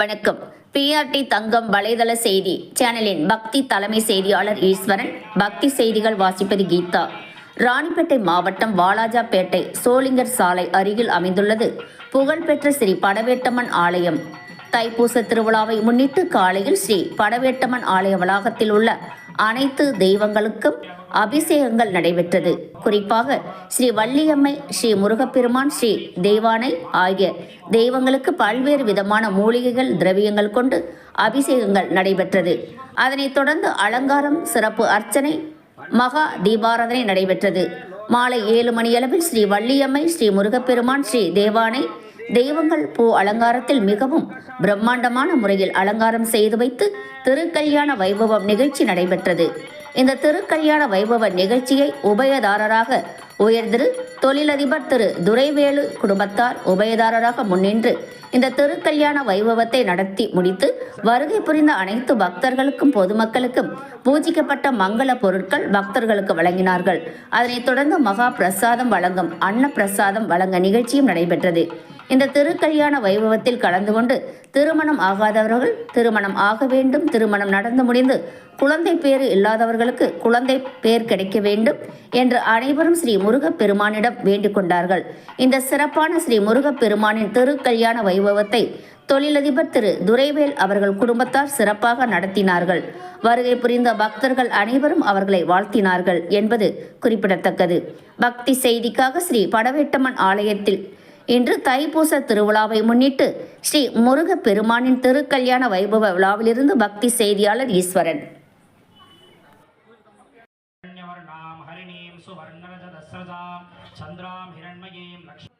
வணக்கம். பிஆர்டி தங்கம் வலைதள செய்தி. சேனலின் பக்தி தலைமை செய்தியாளர் ஈஸ்வரன் பக்தி செய்திகள் வாசிப்பது கீதா. ராணிப்பேட்டை மாவட்டம் வாலாஜாபேட்டை சோளிங்கர் சாலை அருகில் அமைந்துள்ளது. புகழ்பெற்ற ஸ்ரீ படவேட்டம்மன் ஆலயம். தைப்பூச திருவிழாவை முன்னிட்டு காலையில் ஸ்ரீ படவேட்டம்மன் ஆலய வளாகத்தில் உள்ள அனைத்து தெய்வங்களுக்கும் அபிஷேகங்கள் நடைபெற்றது. குறிப்பாக ஸ்ரீ வள்ளியம்மை ஸ்ரீ முருகப்பெருமான் ஸ்ரீ தெய்வானை ஆகிய தெய்வங்களுக்கு பல்வேறு விதமான மூலிகைகள் திரவியங்கள் கொண்டு அபிஷேகங்கள் நடைபெற்றது. அதனைத் தொடர்ந்து அலங்காரம் சிறப்பு அர்ச்சனை மகா தீபாராதனை நடைபெற்றது. மாலை ஏழு மணியளவில் ஸ்ரீ வள்ளியம்மை ஸ்ரீ முருகப்பெருமான் ஸ்ரீ தேவானை தெய்வங்கள் பூ அலங்காரத்தில் மிகவும் பிரம்மாண்டமான முறையில் அலங்காரம் செய்து வைத்து திருக்கல்யாண வைபவம் நிகழ்ச்சி நடைபெற்றது. இந்த திருக்கல்யாண வைபவ நிகழ்ச்சியை உபயதாரராக உயர்திரு தொழிலதிபர் திரு துரைவேலு குடும்பத்தார் உபயதாரராக முன்னின்று இந்த திருக்கல்யாண வைபவத்தை நடத்தி முடித்து வருகை புரிந்த அனைத்து பக்தர்களுக்கும் பொதுமக்களுக்கும் பூஜிக்கப்பட்ட மங்கள பொருட்கள் பக்தர்களுக்கு வழங்கினார்கள். அதனைத் தொடர்ந்து மகா பிரசாதம் வழங்கும் அன்ன பிரசாதம் வழங்க நிகழ்ச்சியும் நடைபெற்றது. இந்த திருக்கல்யாண வைபவத்தில் கலந்து கொண்டு திருமணம் ஆகாதவர்கள் திருமணம் ஆக வேண்டும் திருமணம் நடந்து முடிந்து குழந்தை பேர் இல்லாதவர்களுக்கு குழந்தை பேர் கிடைக்க வேண்டும் என்று அனைவரும் ஸ்ரீ முருகப்பெருமானிடம் வேண்டிக் கொண்டார்கள். இந்த சிறப்பான ஸ்ரீ முருகப்பெருமானின் திருக்கல்யாண வைபவத்தை தொழிலதிபர் திரு துரைவேல் அவர்கள் குடும்பத்தார் சிறப்பாக நடத்தினார்கள். வருகை புரிந்த பக்தர்கள் அனைவரும் அவர்களை வாழ்த்தினார்கள் என்பது குறிப்பிடத்தக்கது. பக்தி செய்திக்காக ஸ்ரீ படவேட்டம்மன் ஆலயத்தில் இன்று தைப்பூச திருவிழாவை முன்னிட்டு ஸ்ரீ முருக பெருமானின் திருக்கல்யாண வைபவ விழாவிலிருந்து பக்தி செய்தியாளர் ஈஸ்வரன். சந்திராம் ஹிரண்மயீம் லக்ஷ்மி